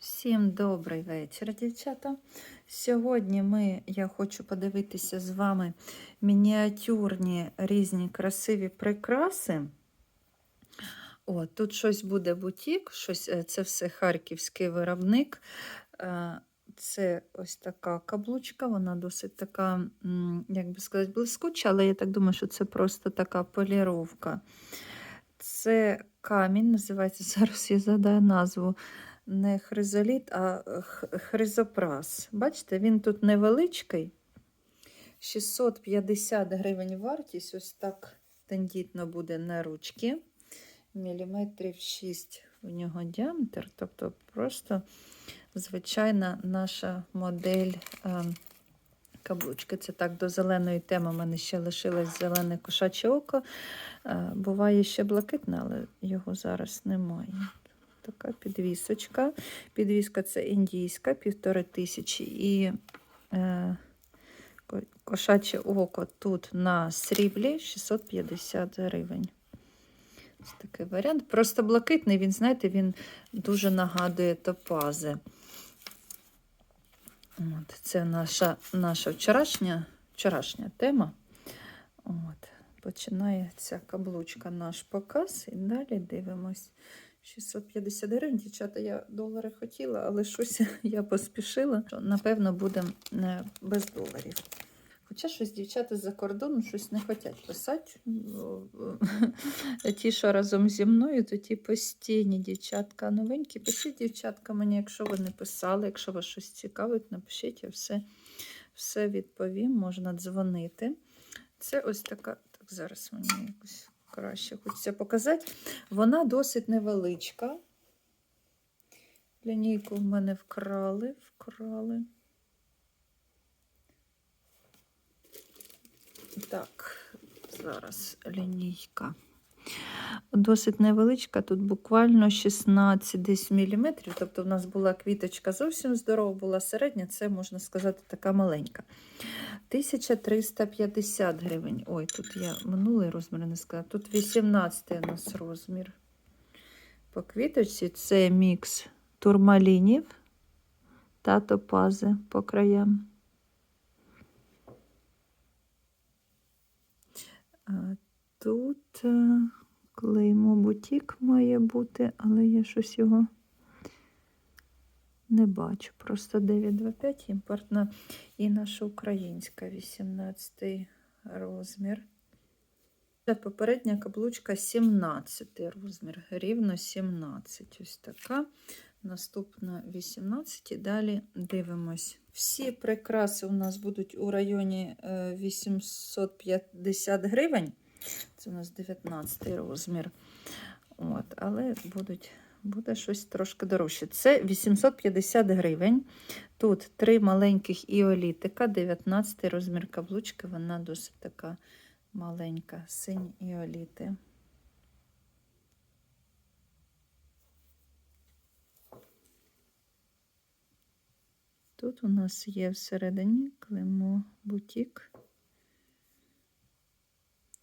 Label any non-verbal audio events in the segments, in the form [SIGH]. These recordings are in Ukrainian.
Всім добрий вечір, дівчата. Сьогодні ми, я хочу подивитися з вами мініатюрні різні красиві прикраси. О, тут щось буде бутік, щось, е, це все харківський виробник. Е, Це ось така каблучка, вона досить така, як би сказати, блискуча, але я так думаю, що це просто така поліровка. Це камінь, називається, [LAUGHS] зараз я згадаю назву не хризоліт, а хризопрас. Бачите, він тут невеличкий. 650 гривень вартість, ось так тендітно буде на ручки. Міліметрів 6 у нього діаметр, тобто просто звичайна наша модель е, каблучки. Це так до зеленої теми. У мене ще лишилось зелене кошаче око. Е, буває ще блакитне, але його зараз немає. Така підвісочка. Підвіска це індійська, півтори тисячі. І е, кошаче око тут на сріблі 650 гривень. Ось такий варіант. Просто блакитний, він, знаєте, він дуже нагадує топази. От, це наша, наша вчорашня, вчорашня тема. От, починає ця каблучка наш показ. І далі дивимось. 650 гривень. Дівчата, я долари хотіла, але щось [LAUGHS] я поспішила. Напевно, буде е, без доларів. Хоча щось дівчата з-за кордону щось не хочуть писати. [LAUGHS] Ті, що разом зі мною, то ті постійні дівчатка новенькі. Пишіть, дівчатка, мені, якщо ви не писали, якщо вас щось цікавить, напишіть, я все, все відповім, можна дзвонити. Це ось така, так зараз мені якось краще хочеться показати. Вона досить невеличка. Лінійку в мене вкрали, вкрали. Так, зараз лінійка. Досить невеличка, тут буквально 16 десь міліметрів. Тобто в нас була квіточка зовсім здорова, була середня, це можна сказати така маленька. 1350 гривень. Ой, тут я минулий розмір не сказала. Тут 18 у нас розмір. По квіточці це мікс турмалінів та топази по краям. Тут е, клеймо бутік має бути, але я щось його не бачу. Просто 925 імпортна і наша українська 18 розмір. Попередня каблучка 17 розмір, рівно 17. Ось така. Наступна 18. І далі дивимось. Всі прикраси у нас будуть у районі е, 850 гривень. Це у нас 19 розмір. От, але будуть, буде щось трошки дорожче. Це 850 гривень. Тут три маленьких іолітика, 19 розмір каблучки, вона досить така маленька, синь іоліти. Тут у нас є всередині клеймо бутік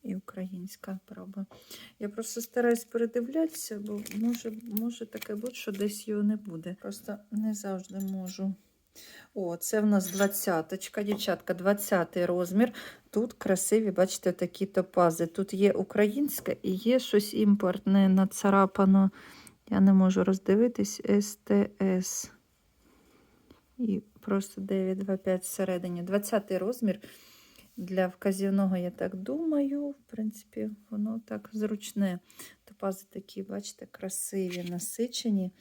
і українська проба. Я просто стараюсь передивлятися, бо може, може таке бути, що десь його не буде. Просто не завжди можу. О, це в нас двадцяточка, дівчатка, 20 розмір. Тут красиві, бачите, такі топази. Тут є українська і є щось імпортне нацарапано. Я не можу роздивитись. СТС. І просто 925 всередині. 20 розмір. Для вказівного, я так думаю, в принципі, воно так зручне. Топази такі, бачите, красиві, насичені.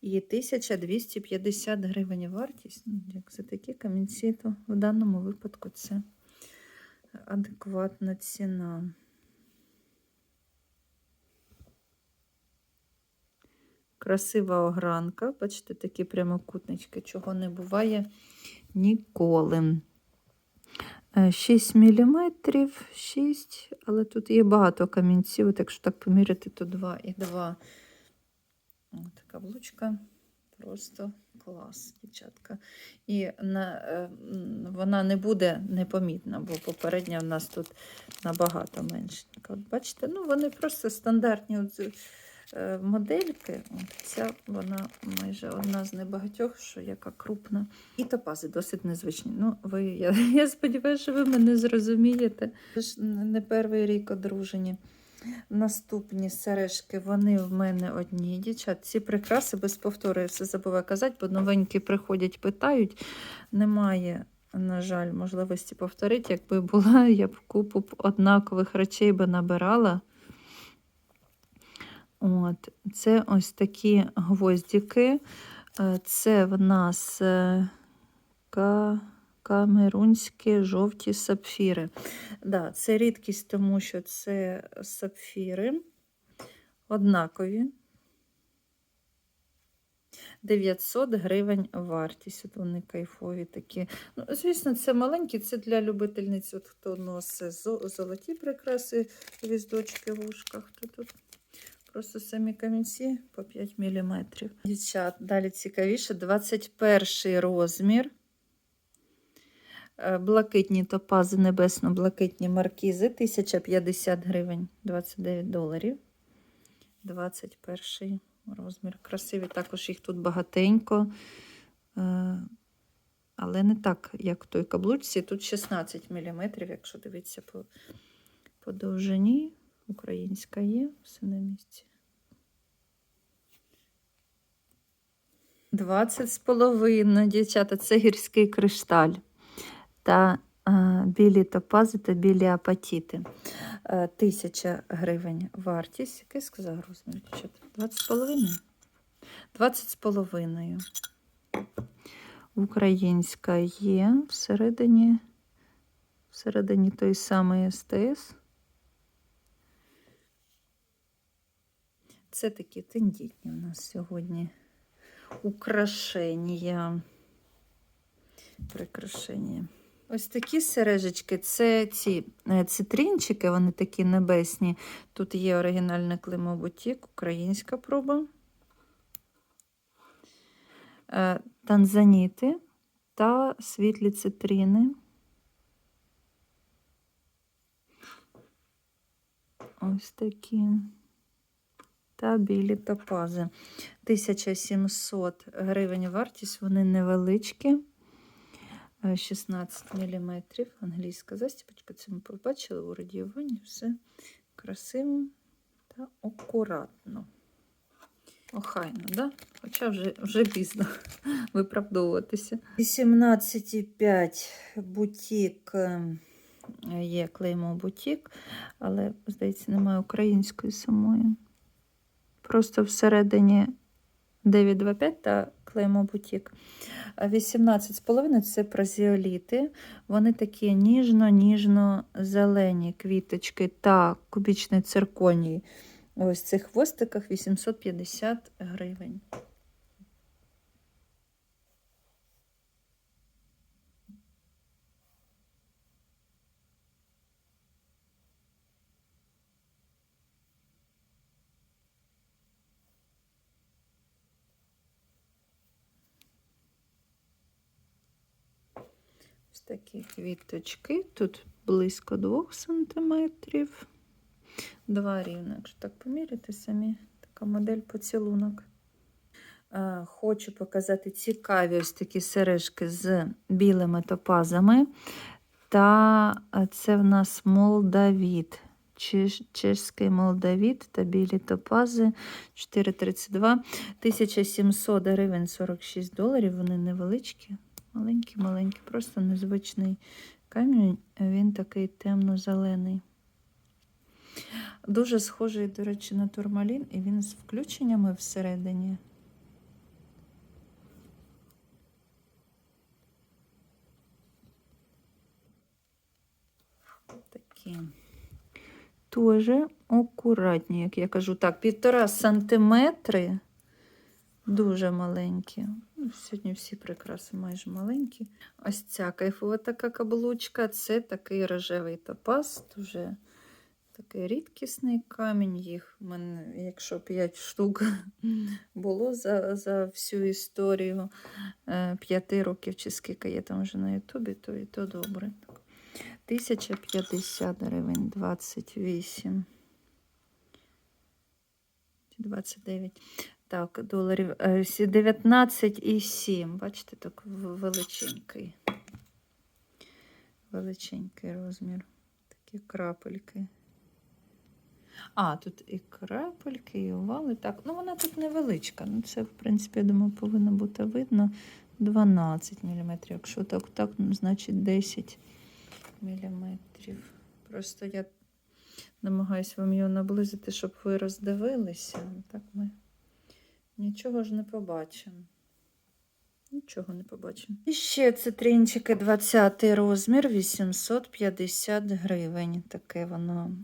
І 1250 гривень вартість. Ну, як за такі камінці, то в даному випадку це адекватна ціна. Красива огранка. Бачите, такі прямокутнички, чого не буває ніколи. 6 мм, 6, але тут є багато камінців, так що так поміряти, то 2 і 2. От каблучка. Просто клас, дівчатка. І на, е, вона не буде непомітна, бо попередня в нас тут набагато менше. Бачите, ну вони просто стандартні. Е, модельки. Ця вона майже одна з небагатьох, що яка крупна. І топази досить незвичні. Ну, ви, я, [LAUGHS] я сподіваюся, що ви мене зрозумієте. Ви ж не перший рік одружені. Наступні сережки, вони в мене одні. Дівчат, ці прикраси без повтору, я все забуваю казати, бо новенькі приходять, питають. Немає, на жаль, можливості повторити. Якби була, я б купу однакових речей би набирала. От, це ось такі гвоздики. Е, Це в нас е, камерунські жовті сапфіри. Да, це рідкість, тому що це сапфіри однакові. 900 гривень вартість. От вони кайфові такі. Ну, звісно, це маленькі, це для любительниць, от хто носить золоті прикраси, віздочки в ушках. То тут просто самі камінці по 5 мм. Дівчат, далі цікавіше, 21 розмір. Е, Блакитні топази, небесно-блакитні маркізи, 1050 гривень, 29 доларів. 21 розмір. Красиві, також їх тут багатенько. Е, Але не так, як в той каблучці. Тут 16 мм, якщо дивитися по, по довжині. Українська є, все на місці. 20 з половиною, дівчата, це гірський кришталь та е, білі топази та білі апатіти. Е, Тисяча гривень вартість. Який сказав розмір? дівчата? 20 з половиною? 20 з половиною. Українська є всередині, всередині той самий СТС. Це такі тендітні у нас сьогодні украшення. Прикрашення. Ось такі сережечки, це ці е, цитринчики, вони такі небесні. Тут є оригінальне клеймо бутік, українська проба. Е, Танзаніти та світлі цитрини. Ось такі. Та білі топази. 1700 гривень вартість, вони невеличкі. Е, 16 мм. Англійська застіпочка. Це ми побачили у радіюванні. Все красиво та акуратно. Охайно, да? Хоча вже, вже пізно [LAUGHS] виправдовуватися. 18,5 бутік. е, Є клеймо бутік, але, здається, немає української самої. Просто всередині 925 та клеймо бутік. 18,5 це празіоліти. Вони такі ніжно-ніжно-зелені квіточки та кубічний цирконій. Ось цих хвостиках 850 гривень. Такі квіточки. Тут близько 2 сантиметрів. Два рівно, якщо так поміряти самі, така модель поцілунок. Е, Хочу показати цікаві ось такі сережки з білими топазами. Та е, це в нас молдавіт. Чешський молдавіт та білі топази 4,32. 1700 гривень 46 доларів. Вони невеличкі, маленькі-маленькі, просто незвичний камінь. Він такий темно-зелений. Дуже схожий, до речі, на турмалін, і він з включеннями всередині. Такі. Тоже акуратні, як я кажу. Так, півтора сантиметри. Дуже маленькі. Ну, Сьогодні всі прикраси майже маленькі. Ось ця кайфова така каблучка. Це такий рожевий топаз. Дуже такий рідкісний камінь. Їх в мене, якщо 5 штук [LAUGHS] було за, за всю історію 5 років, чи скільки є там вже на Ютубі, то і то добре. 1050 гривень, 28. 29. Так, доларів. е, 19,7. Бачите, так величенький. Величенький розмір. Такі крапельки. А, тут і крапельки, і овали. Так, ну вона тут невеличка. Ну, це, в принципі, я думаю, повинно бути видно 12 мм. Якщо так, так, ну, значить 10 мм. Просто я намагаюся вам його наблизити, щоб ви роздивилися. Так ми нічого ж не побачимо. Нічого не побачимо. І ще цитринчики 20 розмір, 850 гривень. Таке воно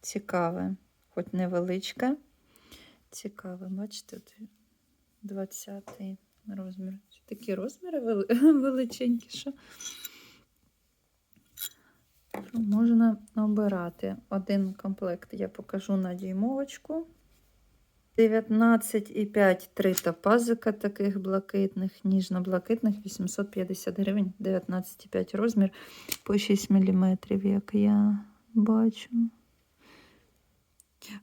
цікаве, хоч невеличке. Цікаве, бачите, тут 20 розмір. Такі розміри вели- [LAUGHS] величенькі, що можна обирати. Один комплект я покажу на дюймовочку. 19,5 три топазика таких блакитних, ніжно-блакитних, 850 гривень, 19,5 розмір по 6 мм, як я бачу.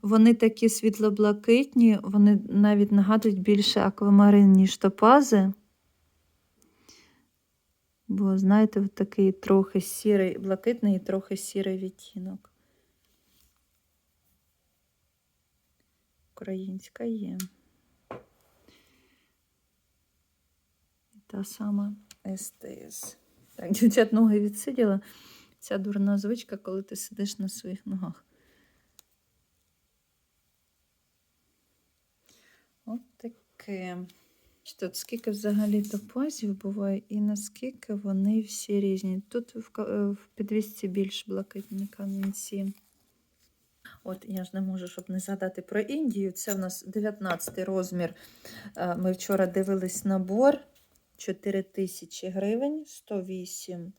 Вони такі світло-блакитні, вони навіть нагадують більше аквамарин, ніж топази. Бо, знаєте, от такий трохи сірий, блакитний і трохи сірий відтінок. Українська є. І Та сама СТС. Так, дівчат ноги відсиділа. Ця дурна звичка, коли ти сидиш на своїх ногах. От таке. От скільки взагалі топазів буває, і наскільки вони всі різні. Тут в підвісці більш блакитні камінці. От я ж не можу, щоб не згадати про Індію. Це в нас 19 розмір. Е, Ми вчора дивились набор 4 тисячі гривень, 108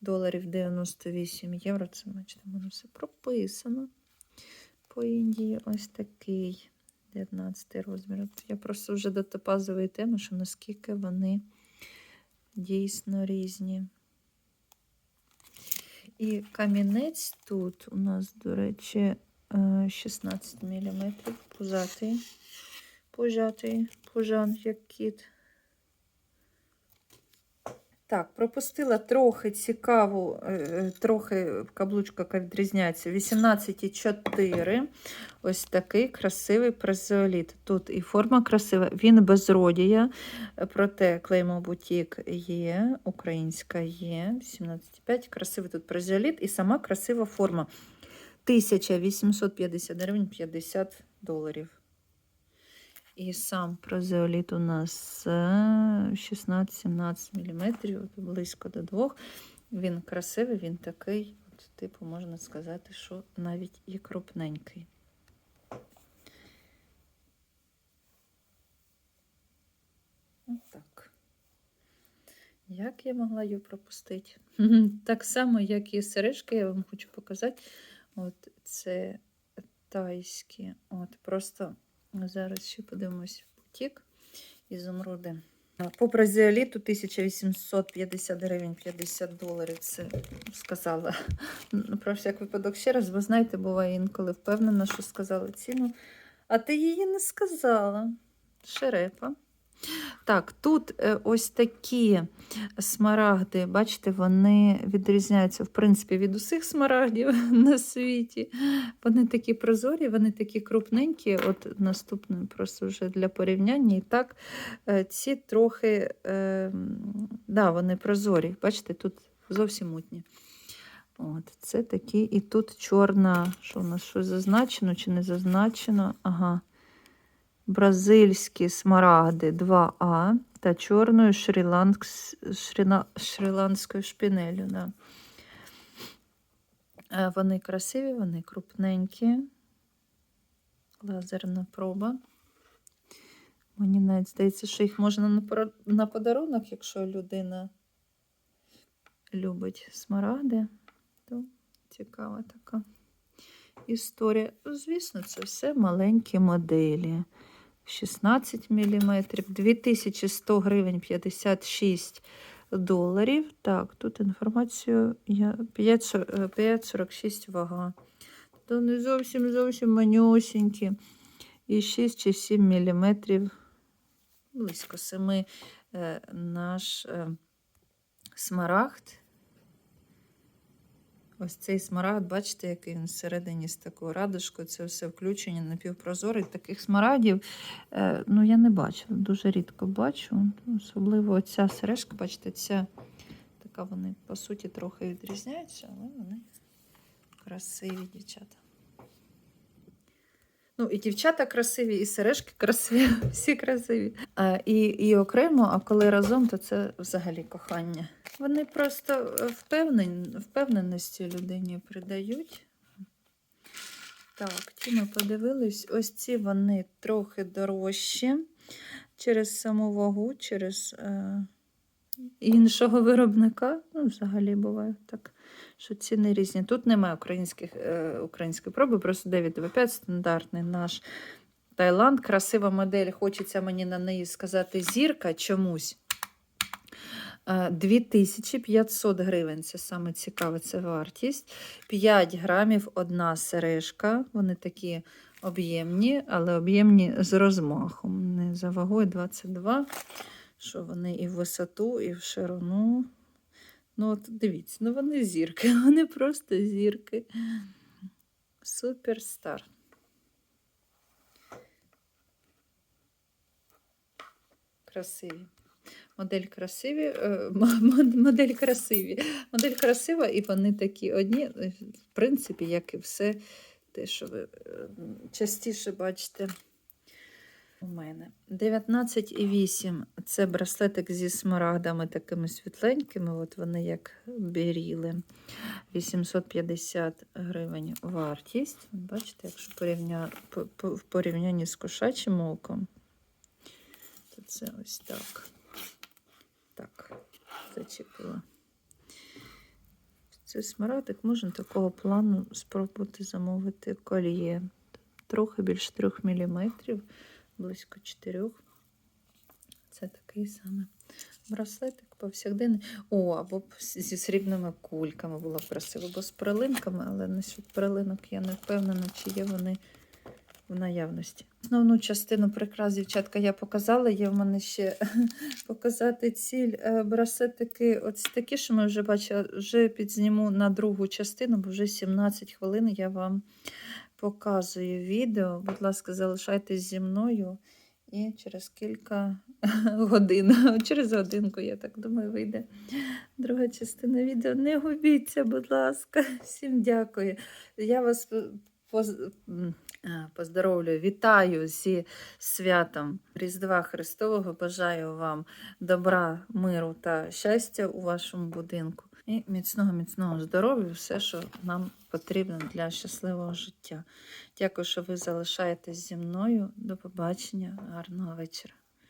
доларів 98 євро. Це, бачите, в мене все прописано по Індії. Ось такий 19 розмір. От я просто вже до топазової теми, що наскільки вони дійсно різні. І камінець тут у нас, до речі, 16 мм. Пузатий. Пужатий, пужан, як кіт. Так, пропустила трохи цікаву, е, е, трохи каблучка відрізняється. 18,4. Ось такий красивий презеоліт. Тут і форма красива, він без родія, е, проте клеймо бутік є, українська є. 17,5. Красивий тут презеоліт і сама красива форма. 1850 гривень 50 доларів. І сам прозеоліт у нас е, 16-17 мм, близько до двох. Він красивий, він такий, от, типу, можна сказати, що навіть і крупненький. Отак. Як я могла її пропустити? [LAUGHS] Так само, як і сережки, я вам хочу показати. От це тайські. От просто зараз ще подивимось бутік ізумруди. По бразіоліту 1850 гривень 50 доларів. Це сказала. [LAUGHS] Про всяк випадок ще раз, бо знаєте, буває інколи впевнена, що сказала ціну. А ти її не сказала. Шерепа. Так, тут е, ось такі смарагди, бачите, вони відрізняються, в принципі, від усіх смарагдів [LAUGHS] на світі. Вони такі прозорі, вони такі крупненькі. От наступне просто вже для порівняння. І так, е, ці трохи, е, да, вони прозорі. Бачите, тут зовсім мутні. От, це такі, і тут чорна, що у нас щось зазначено чи не зазначено? Ага. Бразильські смарагди 2А та чорною шрі-ланською шпінелю. Да. Е, Вони красиві, вони крупненькі. Лазерна проба. Мені навіть здається, що їх можна на на подарунок, якщо людина любить смарагди, то цікава така історія. Звісно, це все маленькі моделі. 16 мм, 2100 гривень 56 доларів. Так, тут інформацію я 5,46 5,46 вага. То не зовсім зовсім манюсінькі. і 6 чи 7 міліметрів, близько 7 е, наш е, смарагд. Ось цей смарагд, бачите, який він всередині з такою радужкою, це все включення напівпрозорий. Таких смарагдів е, ну, я не бачила, дуже рідко бачу. Особливо ця сережка, бачите, ця така вони, по суті, трохи відрізняються, але вони красиві дівчата. Ну, і дівчата красиві, і сережки красиві, [LAUGHS] всі красиві. А, і, і окремо, а коли разом, то це взагалі кохання. Вони просто е, впевнен, впевненості людині придають. Так, ті ми подивились. Ось ці вони трохи дорожчі через саму вагу, через е, іншого виробника. Ну, взагалі буває так, що ціни різні. Тут немає українських, е, української проби, просто 995 стандартний наш Таїланд. Красива модель. Хочеться мені на неї сказати зірка чомусь. Е, 2500 гривень. Це саме цікаве, це вартість. 5 грамів одна сережка. Вони такі об'ємні, але об'ємні з розмахом. Не за вагою 22. Що вони і в висоту, і в ширину. Ну, от дивіться, ну вони зірки, [LAUGHS] вони просто зірки. Суперстар. Красиві. Модель красиві, е, модель красиві. Модель красива, і вони такі одні, е, в принципі, як і все те, що ви е, частіше бачите у мене. 19,8 це браслетик зі смарагдами такими світленькими. От вони як біріли. 850 гривень вартість. Бачите, якщо порівня... по- по- в порівнянні з кошачим оком, то це ось так. Так, зачепила. Це смарагдик, можна такого плану спробувати замовити кольє. Трохи більше 3 мм, близько 4. Це такий саме браслетик повсякденний. О, або зі срібними кульками було б красиво, бо з прилинками, але насчет прилинок я не впевнена, чи є вони в наявності. Основну частину прикрас, дівчатка, я показала. Є в мене ще [LAUGHS] показати ціль е, браслетики. Ось такі, що ми вже бачили, вже підзніму на другу частину, бо вже 17 хвилин я вам показую відео. Будь ласка, залишайтесь зі мною. І через кілька [LAUGHS] годин, через годинку, я так думаю, вийде друга частина відео. Не губіться, будь ласка. [LAUGHS] Всім дякую. Я вас поз- м, поздоровлюю, вітаю зі святом Різдва Христового. Бажаю вам добра, миру та щастя у вашому будинку. І міцного, міцного здоров'я, все, що нам потрібно для щасливого життя. Дякую, що ви залишаєтесь зі мною. До побачення, гарного вечора.